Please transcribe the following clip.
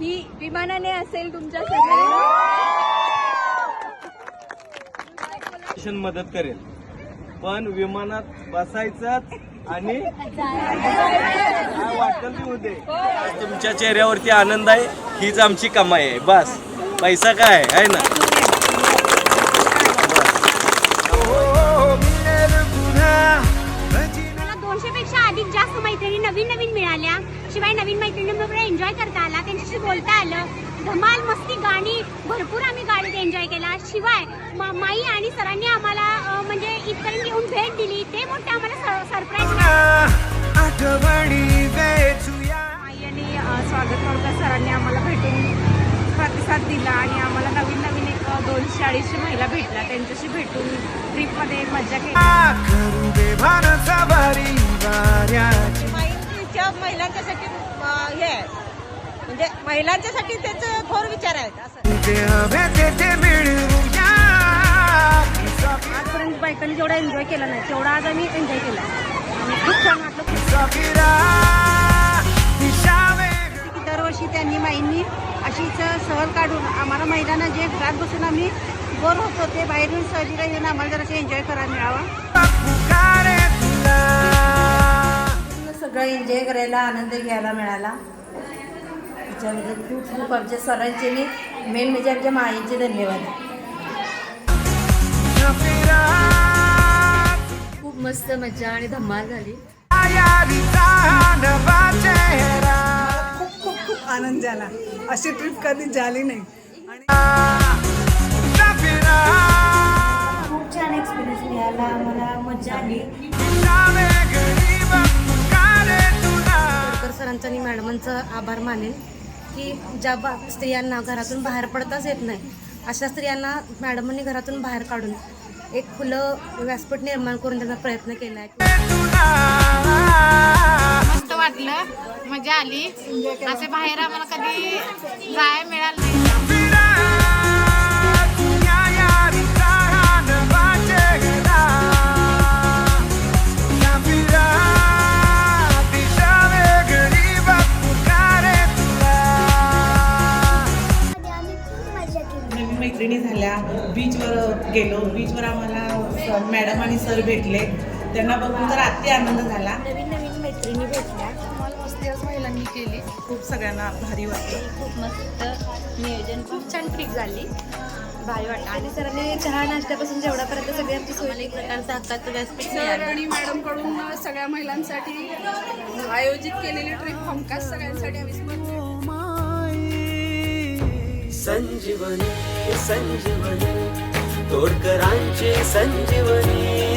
विमानाने असेल तुमच्या स्टेशन मदत करेल. पण विमानात बसायचंच आणि तुमच्या चेहऱ्यावरती आनंद आहे हीच आमची कमाई आहे. बस. पैसा काय आहे ना? मैत्रिणी नवीन नवीन मिळाल्या. शिवाय नवीन मैत्रिणींबरोबर एन्जॉय करता आला त्यांच्याशी बोलता आलं. धमाल मस्ती गाणी भरपूर आम्ही गाडीत एन्जॉय केला. शिवाय मा- माई आणि सरांनी आम्हाला म्हणजे इथपर्यंत येऊन भेट दिली. ते मोठे आम्हाला सरप्राईज माई आणि स्वागत होळकर सरांनी आम्हाला भेटून प्रतिसाद दिला आणि आम्हाला नवीन नवीन एक दोनशे अडीचशे महिला भेटल्या. त्यांच्याशी भेटून ट्रिपमध्ये मजा केली. महिलांच्यासाठी हे आहे. म्हणजे महिलांच्यासाठी त्याचं थोर विचार आहेत असं. आजपर्यंत बायकांनी जेवढा एन्जॉय केला नाही तेवढा आज आम्ही एन्जॉय केला. आणि खूप छान वाटलं. की दरवर्षी त्यांनी माईंनी अशीच सहल काढून आम्हाला महिलांना जे घरात बसून आम्ही बोर होतो ते बाहेरून सहलीला येऊन आम्हाला जरा एन्जॉय करायला मिळावा. एन्जॉय करायला आनंद घ्यायला मिळाला. त्याच्याबद्दल खूप खूप आमच्या सरांचे मी मेन म्हणजे आमच्या माईंचे धन्यवाद. खूप मस्त मजा आणि धमाल झाली. खूप खूप खूप आनंद झाला. अशी ट्रिप कधी झाली नाही. खूप छान एक्सपिरियन्स मिळाला. आम्हाला मजा आली. सरांचं आणि मॅडमांचं आभार मानेन की ज्या बा स्त्रियांना घरातून बाहेर पडताच येत नाही अशा स्त्रियांना मॅडमांनी घरातून बाहेर काढून एक खुलं व्यासपीठ निर्माण करून त्यांचा प्रयत्न केला आहे. मस्त वाटलं. मजा आली. असे बाहेर आम्हाला कधी जाय मिळालं झाल्या. बीचवर गेलो. बीचवर आम्हाला मॅडम आणि सर भेटले. त्यांना बघून तर अति आनंद झाला. नवीन नवीन मैत्रिणी भेटल्या. मस्ती आज महिलांनी केली. खूप सगळ्यांना भारी वाटलं. खूप मस्त नियोजन खूप छान ट्रिप झाली. भारी वाटलं. आणि सरांनी चहा नाश्त्यापासून जेवढापर्यंत सगळी आमची सोय एक प्रकारचं हक्काचं व्यासपीठ सर आणि मॅडमकडून सगळ्या महिलांसाठी आयोजित केलेली ट्रिप हमखास सगळ्यांसाठी अविस्मरणीय संजीवनी संजीवनी तोडकरांची संजीवनी.